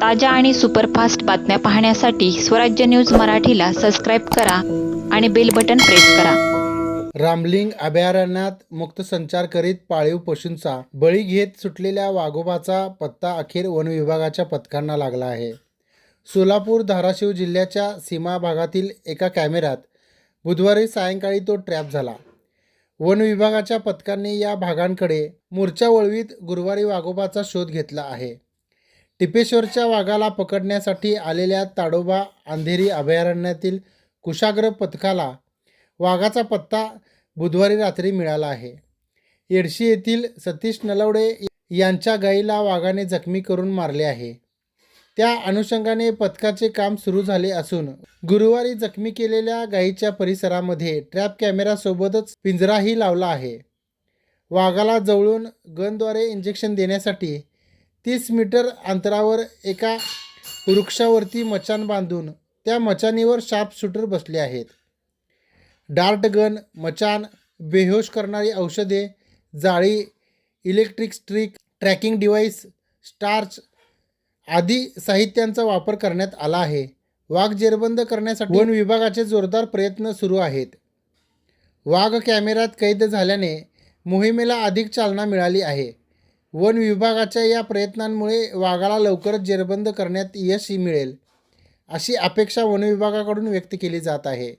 ताज्या आणि सुपरफास्ट बातम्या पाहण्यासाठी स्वराज्य न्यूज मराठीला सबस्क्राईब करा आणि बेल बटन प्रेस करा. रामलिंग अभयारण्यात मुक्त संचार करीत पाळीव पशूंचा बळी घेत सुटलेल्या वाघोबाचा पत्ता अखेर वन विभागाच्या पथकांना लागला आहे. सोलापूर धाराशिव जिल्ह्याच्या सीमा भागातील एका कॅमेऱ्यात बुधवारी सायंकाळी तो ट्रॅप झाला. वन विभागाच्या पथकांनी या भागांकडे मोर्चा वळवीत गुरुवारी वाघोबाचा शोध घेतला आहे. टिपेश्वरच्या वाघाला पकडण्यासाठी आलेल्या ताडोबा अंधेरी अभयारण्यातील कुशाग्र पथकाला वाघाचा पत्ता बुधवारी रात्री मिळाला आहे. येडशी येथील सतीश नलवडे यांच्या गाईला वाघाने जखमी करून मारले आहे. त्या अनुषंगाने पथकाचे काम सुरू झाले असून गुरुवारी जखमी केलेल्या गायीच्या परिसरामध्ये ट्रॅप कॅमेरासोबतच पिंजराही लावला आहे. वाघाला जवळून गनद्वारे इंजेक्शन देण्यासाठी तीस मीटर अंतरावर एका वृक्षावरती मचान बांधून त्या मचानीवर शार्प शूटर बसले आहेत. डार्ट गन मचान बेहोश करणारी औषधे जाळी electric stick tracking device starch आदी साहित्यांचा वापर करण्यात आला आहे. वाघ जेरबंद करण्यासाठी वन विभागाचे जोरदार प्रयत्न सुरू आहेत. वाघ कॅमेऱ्यात कैद झाल्याने मोहिमेला अधिक चालना मिळाली आहे. वन विभागाच्या या प्रयत्नांमुळे वाघाला लवकरच जेरबंद करण्यात यश मिळेल अशी अपेक्षा वन विभागाकडून व्यक्त केली जात आहे.